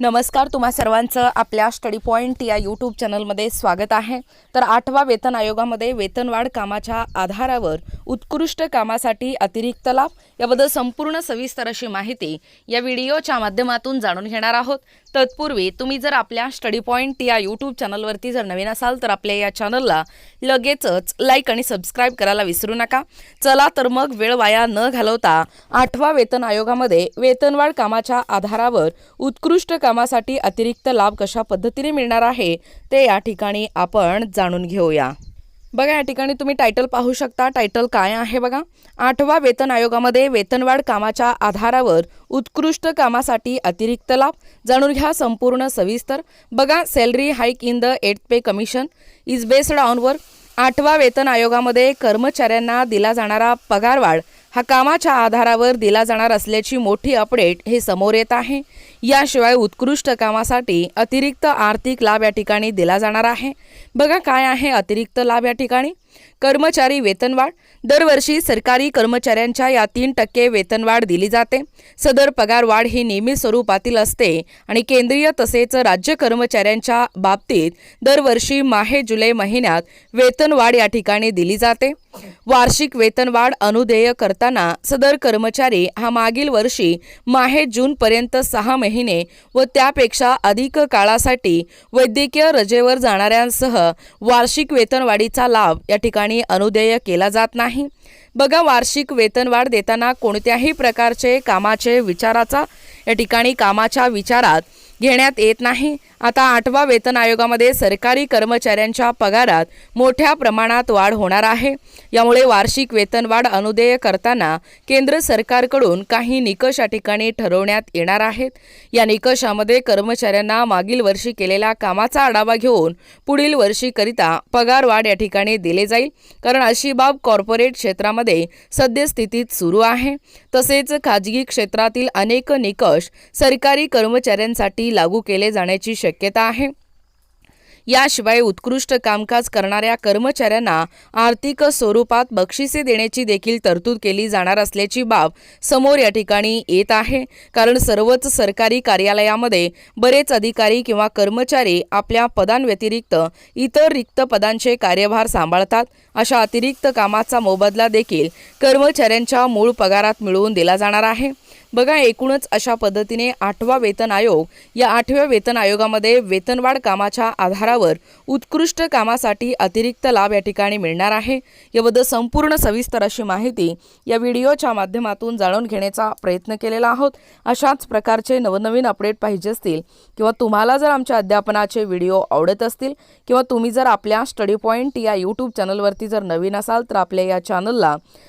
नमस्कार तुम्हा सर्वांचं आपल्या स्टडी पॉईंट या यूट्यूब चॅनलमध्ये स्वागत आहे. तर आठवा वेतन आयोगामध्ये वेतनवाढ कामाच्या आधारावर उत्कृष्ट कामासाठी अतिरिक्त लाभ याबद्दल संपूर्ण सविस्तर अशी माहिती या व्हिडिओच्या माध्यमातून जाणून घेणार आहोत. तत्पूर्वी तुम्ही जर आपल्या स्टडी पॉईंट या यूट्यूब चॅनलवरती जर नवीन असाल तर आपल्या या चॅनलला लगेचच लाईक आणि सबस्क्राईब करायला विसरू नका. चला तर मग वेळ वाया न घालवता आठवा वेतन आयोगामध्ये वेतनवाढ कामाच्या आधारावर उत्कृष्ट कामासाठी अतिरिक्त लाभ कशा पद्धतीने मिळणार आहे ते या ठिकाणी आपण जाणून घेऊया. बघा या ठिकाणी तुम्ही टायटल पाहू शकता. टायटल काय आहे बघा? आठवा वेतन आयोगामध्ये वेतनवाढ कामाच्या आधारावर उत्कृष्ट कामासाठी अतिरिक्त लाभ. जाणून घ्या संपूर्ण सविस्तर. बघा salary hike in the eight pay commission is based ऑनवर आठवा वेतन आयोगामध्ये कर्मचाऱ्यांना दिला जाणारा पगारवाढ. हा कामाच्या आधारावर दिला जाणार असल्याची मोठी अपडेट हे समोर येत आहे. याशिवाय उत्कृष्ट कामासाठी अतिरिक्त आर्थिक लाभ या ठिकाणी दिला जाणार आहे. बघा काय आहे अतिरिक्त लाभ या ठिकाणी. कर्मचारी वेतनवाढ दरवर्षी सरकारी कर्मचाऱ्यांच्या या तीन टक्के वेतनवाढ दिली जाते. सदर पगारवाढ ही नियमित स्वरूपातील असते आणि केंद्रीय तसेच राज्य कर्मचाऱ्यांच्या बाबतीत दरवर्षी माहे जुलै महिन्यात वेतनवाढ या ठिकाणी दिली जाते. वार्षिक वेतनवाढ अनुदेय करताना सदर कर्मचारी हा मागील वर्षी माहे जूनपर्यंत सहा महिने व त्यापेक्षा अधिक काळासाठी वैद्यकीय रजेवर जाणाऱ्यांसह वार्षिक वेतनवाढीचा लाभ या ठिकाणी अनुदेय केला जात नाही. बघा वार्षिक वेतनवाढ देताना कोणत्याही प्रकारचे कामाचे विचाराचा या ठिकाणी कामाच्या विचारात घेण्यात येत नाही. आता आठवा वेतन आयोगामध्ये सरकारी कर्मचाऱ्यांच्या पगारात मोठ्या प्रमाणात वाढ होणार आहे. यामुळे वार्षिक वेतनवाढ अनुदेय करताना केंद्र सरकारकडून काही निकष या ठिकाणी ठरवण्यात येणार आहेत. या निकषामध्ये कर्मचाऱ्यांना मागील वर्षी केलेल्या कामाचा आढावा घेऊन पुढील वर्षीकरिता पगारवाढ या ठिकाणी दिले जाईल. कारण अशी बाब कॉर्पोरेट क्षेत्रामध्ये सद्यस्थितीत सुरू आहे. तसेच खाजगी क्षेत्रातील अनेक निकष सरकारी कर्मचाऱ्यांसाठी लागू केले जाण्याची शक्यता आहे. याशिवाय उत्कृष्ट कामकाज करणाऱ्या कर्मचाऱ्यांना आर्थिक स्वरूपात बक्षिसे देण्याची देखील तरतूद केली जाणार असल्याची बाब समोर या ठिकाणी येत आहे. कारण सर्वच सरकारी कार्यालयामध्ये बरेच अधिकारी किंवा कर्मचारी आपल्या पदांव्यतिरिक्त इतर रिक्त पदांचे कार्यभार सांभाळतात. अशा अतिरिक्त कामाचा मोबदला देखील कर्मचाऱ्यांच्या मूळ पगारात मिळवून दिला जाणार आहे. बघा एकूणच अशा पद्धतीने आठवा वेतन आयोग या आठव्या वेतन आयोगामध्ये वेतनवाढ कामाच्या आधारावर उत्कृष्ट कामासाठी अतिरिक्त लाभ या ठिकाणी मिळणार आहे. याबद्दल संपूर्ण सविस्तर अशी माहिती या व्हिडिओच्या माध्यमातून जाणून घेण्याचा प्रयत्न केलेला आहोत. अशाच प्रकारचे नवनवीन अपडेट पाहिजे असतील किंवा तुम्हाला जर आमच्या अध्यापनाचे व्हिडिओ आवडत असतील किंवा तुम्ही जर आपल्या स्टडी पॉईंट या यूट्यूब चॅनलवरती जर नवीन असाल तर आपल्या या चॅनलला